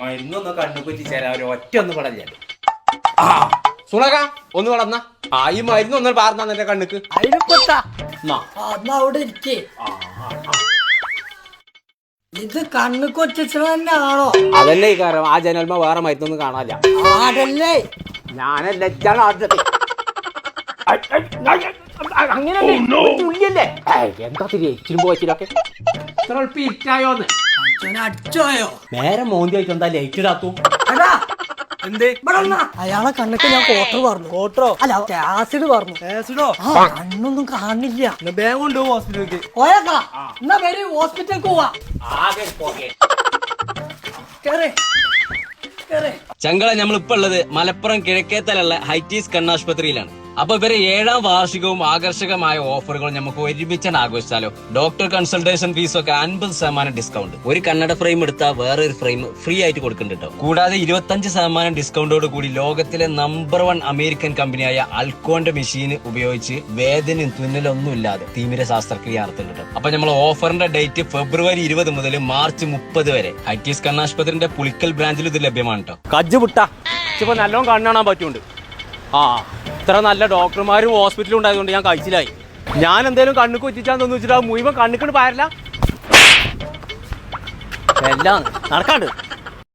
മരുന്നൊന്ന് കണ്ണു കുറ്റിച്ചാൽ അവർ ഒറ്റ ഒന്ന് പടല്ലേ? ആ സുണക ഒന്ന് പടന്ന. ആ ഈ മരുന്ന് ഒന്ന് പാർന്നാ നിന്റെ കണ്ണുക്ക്. അവിടെ ഇരിക്കേ. ഇത് കണ്ണ് കൊച്ചാണോ അതല്ലേ ഈ കാരണം. ആ ജനൽമ വേറെ മരുന്നൊന്നും കാണാനില്ല. ആടല്ലേ. ഞാനല്ലേ ആദ്യത്തെ. അങ്ങനെയല്ലേ? തുള്ളിയല്ലേ? എന്താ തിരി ഇച്ചിരി പോയിച്ചിലൊക്കെ എളുപ്പം ഇരിക്കായോന്ന് അടിച്ചോയോ നേരെ മോന്തി ആയിട്ട് എന്താ ലൈറ്റ് ഇടാത്തു എന്തേ? അയാളെ കണ്ണൊക്കെ ഞാൻ കോട്ടർ പറഞ്ഞു. കോട്ടറോ അല്ല ആസിഡ് പറഞ്ഞു. ആസിഡോ കണ്ണൊന്നും കാണില്ല. ബാഗ് കൊണ്ടുപോകും ഹോസ്പിറ്റലിലേക്ക് പോയേക്കാ. എന്നാ പേര് ഹോസ്പിറ്റലിൽ പോവാ. കേറ്. കേറ്. ചങ്കള നമ്മളിപ്പോ ഉള്ളത് മലപ്പുറം കിഴക്കേത്തലുള്ള ഹൈറ്റീസ് കണ്ണാശുപത്രിയിലാണ്. അപ്പൊ ഇവരെ ഏഴാം വാർഷികവും ആകർഷകമായ ഓഫറുകൾ നമുക്ക് ഒരുമിച്ചാണ് ആഘോഷിച്ചാലോ? ഡോക്ടർ കൺസൾട്ടേഷൻ ഫീസ് ഒക്കെ അൻപത് ശതമാനം ഡിസ്കൗണ്ട് ഒരു കണ്ണട ഫ്രെയിം എടുത്താൽ വേറെ ഒരു ഫ്രെയിം ഫ്രീ ആയിട്ട് കൊടുക്കുന്നുണ്ട് കേട്ടോ കൂടാതെ ഇരുപത്തഞ്ച് ശതമാനം ഡിസ്കൗണ്ടോട് കൂടി ലോകത്തിലെ നമ്പർ വൺ അമേരിക്കൻ കമ്പനിയായ അൽക്കോന്റെ മെഷീൻ ഉപയോഗിച്ച് വേദനയും തുന്നലൊന്നും ഇല്ലാതെ തീമിര ശാസ്ത്രക്രിയ നടത്തുന്നുണ്ട്. അപ്പൊ നമ്മൾ ഓഫറിന്റെ ഡേറ്റ് ഫെബ്രുവരി ഇരുപത് മുതൽ മാർച്ച് മുപ്പത് വരെ. ഹൈറ്റീസ് കണ്ണാശുപത്രിന്റെ പുളിക്കൽ ബ്രാഞ്ചിൽ ഇത് ലഭ്യമാണ് കേട്ടോ കജ്ജ് വിട്ട ഇപ്പൊ നല്ലോണം കണ്ണാണാൻ പറ്റുന്നുണ്ട്. ആ. ഇത്ര നല്ല ഡോക്ടർമാരും ഹോസ്പിറ്റലും ഉണ്ടായതുകൊണ്ട് ഞാൻ കഴിച്ചില്ലായി. ഞാൻ എന്തേലും കണ്ണുക്ക് വെച്ചിട്ടാന്ന് തോന്നു വെച്ചിട്ട് ആ മുഴുവൻ കണ്ണുക്കണ്ട് പാരില്ല. എല്ലാം നടക്കാണ്ട്.